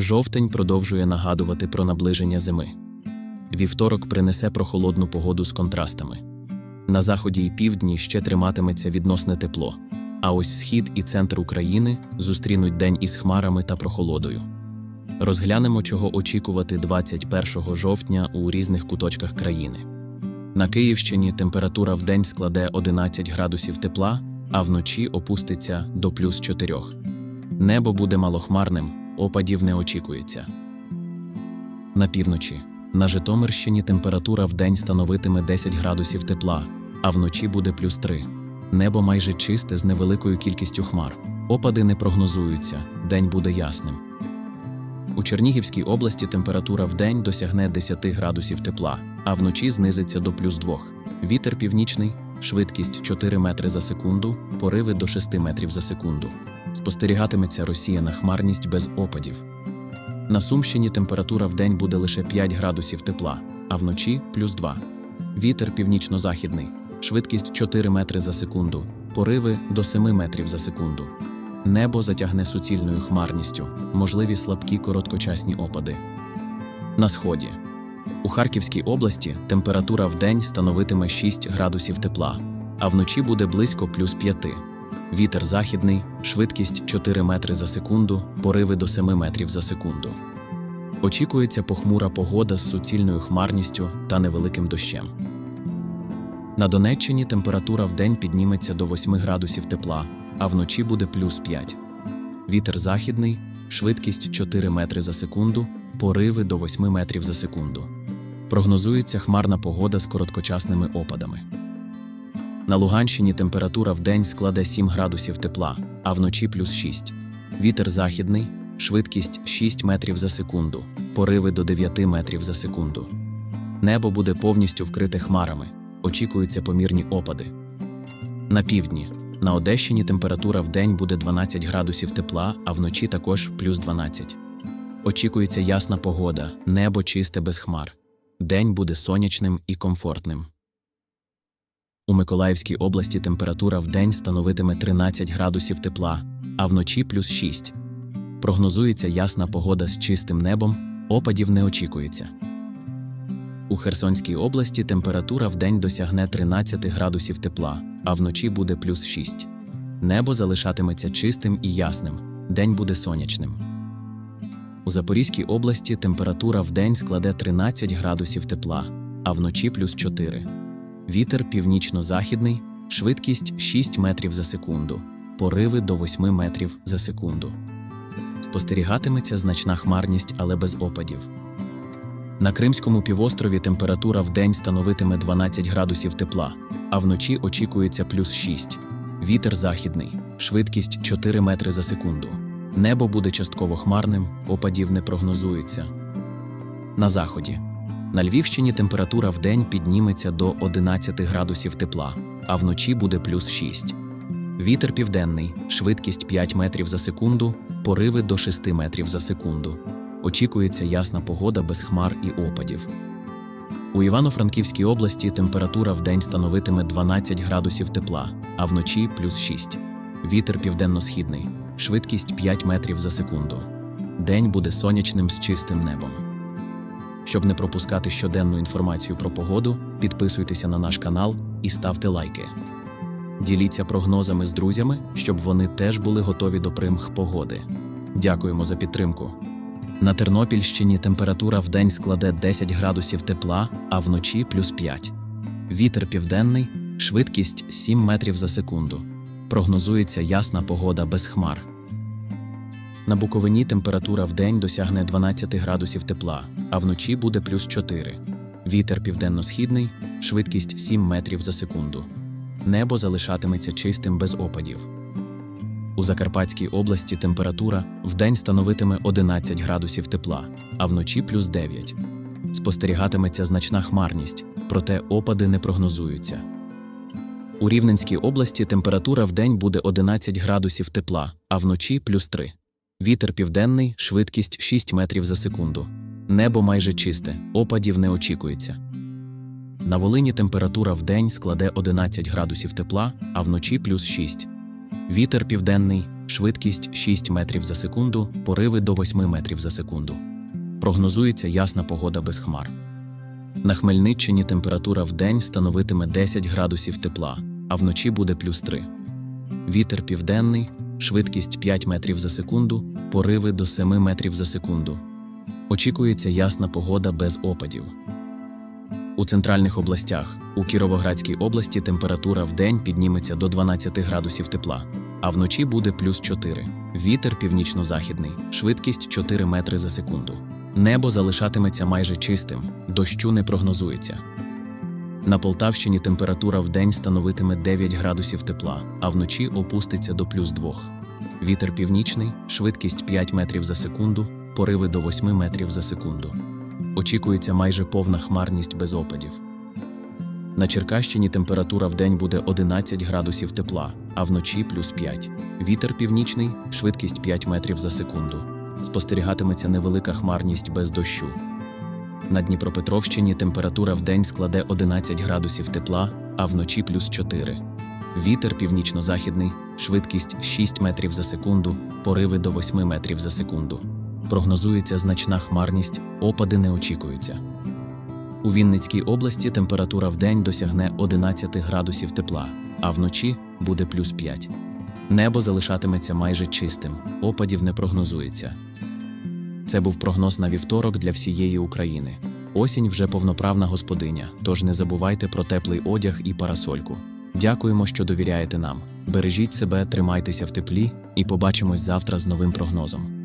Жовтень продовжує нагадувати про наближення зими. Вівторок принесе прохолодну погоду з контрастами. На заході і півдні ще триматиметься відносне тепло, а ось схід і центр України зустрінуть день із хмарами та прохолодою. Розглянемо, чого очікувати 21 жовтня у різних куточках країни. На Київщині температура в день складе 11 градусів тепла, а вночі опуститься до плюс 4. Небо буде малохмарним, опадів не очікується. На півночі. На Житомирщині температура в день становитиме 10 градусів тепла, а вночі буде плюс 3. Небо майже чисте з невеликою кількістю хмар. Опади не прогнозуються, день буде ясним. У Чернігівській області температура в день досягне 10 градусів тепла, а вночі знизиться до плюс 2. Вітер північний, швидкість 4 метри за секунду, пориви до 6 метрів за секунду. Спостерігатиметься розсіяна хмарність без опадів. На Сумщині температура в день буде лише 5 градусів тепла, а вночі плюс 2. Вітер північно-західний, швидкість 4 метри за секунду, пориви до 7 метрів за секунду. Небо затягне суцільною хмарністю, можливі слабкі короткочасні опади. На сході. У Харківській області температура в день становитиме 6 градусів тепла, а вночі буде близько плюс 5. Вітер західний, швидкість 4 метри за секунду, пориви до 7 метрів за секунду. Очікується похмура погода з суцільною хмарністю та невеликим дощем. На Донеччині температура в день підніметься до 8 градусів тепла, а вночі буде плюс 5. Вітер західний, швидкість 4 метри за секунду, пориви до 8 метрів за секунду. Прогнозується хмарна погода з короткочасними опадами. На Луганщині температура в день складе 7 градусів тепла, а вночі плюс 6. Вітер західний, швидкість 6 метрів за секунду, пориви до 9 метрів за секунду. Небо буде повністю вкрите хмарами, очікуються помірні опади. На півдні. На Одещині температура в день буде 12 градусів тепла, а вночі також плюс 12. Очікується ясна погода, небо чисте без хмар. День буде сонячним і комфортним. У Миколаївській області температура в день становитиме 13 градусів тепла, а вночі плюс 6. Прогнозується ясна погода з чистим небом, опадів не очікується. У Херсонській області температура в день досягне 13 градусів тепла, а вночі буде плюс 6. Небо залишатиметься чистим і ясним, день буде сонячним. У Запорізькій області температура в день складе 13 градусів тепла, а вночі плюс 4. Вітер північно-західний, швидкість 6 метрів за секунду, пориви до 8 метрів за секунду. Спостерігатиметься значна хмарність, але без опадів. На Кримському півострові температура в день становитиме 12 градусів тепла, а вночі очікується плюс 6. Вітер західний, швидкість 4 метри за секунду. Небо буде частково хмарним, опадів не прогнозується. На заході. На Львівщині температура в день підніметься до 11 градусів тепла, а вночі буде плюс 6. Вітер південний, швидкість 5 метрів за секунду, пориви до 6 метрів за секунду. Очікується ясна погода без хмар і опадів. У Івано-Франківській області температура в день становитиме 12 градусів тепла, а вночі плюс 6. Вітер південно-східний, швидкість 5 метрів за секунду. День буде сонячним з чистим небом. Щоб не пропускати щоденну інформацію про погоду, підписуйтеся на наш канал і ставте лайки. Діліться прогнозами з друзями, щоб вони теж були готові до примх погоди. Дякуємо за підтримку. На Тернопільщині температура в день складе 10 градусів тепла, а вночі плюс 5. Вітер південний, швидкість 7 метрів за секунду. Прогнозується ясна погода без хмар. На Буковині температура в день досягне 12 градусів тепла, а вночі буде плюс 4. Вітер південно-східний, швидкість 7 метрів за секунду. Небо залишатиметься чистим без опадів. У Закарпатській області температура в день становитиме 11 градусів тепла, а вночі плюс 9. Спостерігатиметься значна хмарність, проте опади не прогнозуються. У Рівненській області температура в день буде 11 градусів тепла, а вночі плюс 3. Вітер південний, швидкість 6 метрів за секунду. Небо майже чисте, опадів не очікується. На Волині температура в день складе 11 градусів тепла, а вночі плюс 6. Вітер південний, швидкість 6 метрів за секунду, пориви до 8 метрів за секунду. Прогнозується ясна погода без хмар. На Хмельниччині температура в день становитиме 10 градусів тепла, а вночі буде плюс 3. Вітер південний, швидкість 5 метрів за секунду, пориви до 7 метрів за секунду. Очікується ясна погода без опадів. У центральних областях у Кіровоградській області температура в день підніметься до 12 градусів тепла, а вночі буде плюс 4. Вітер північно-західний, швидкість 4 метри за секунду. Небо залишатиметься майже чистим, дощу не прогнозується. На Полтавщині температура в день становитиме 9 градусів тепла, а вночі опуститься до плюс 2. Вітер північний, швидкість 5 метрів за секунду, пориви до 8 метрів за секунду. Очікується майже повна хмарність без опадів. На Черкащині температура в день буде 11 градусів тепла, а вночі плюс 5. Вітер північний, швидкість 5 метрів за секунду. Спостерігатиметься невелика хмарність без дощу. На Дніпропетровщині температура в день складе 11 градусів тепла, а вночі плюс 4. Вітер північно-західний, швидкість 6 метрів за секунду, пориви до 8 метрів за секунду. Прогнозується значна хмарність, опади не очікуються. У Вінницькій області температура в день досягне 11 градусів тепла, а вночі буде плюс 5. Небо залишатиметься майже чистим, опадів не прогнозується. Це був прогноз на вівторок для всієї України. Осінь вже повноправна господиня, тож не забувайте про теплий одяг і парасольку. Дякуємо, що довіряєте нам. Бережіть себе, тримайтеся в теплі і побачимось завтра з новим прогнозом.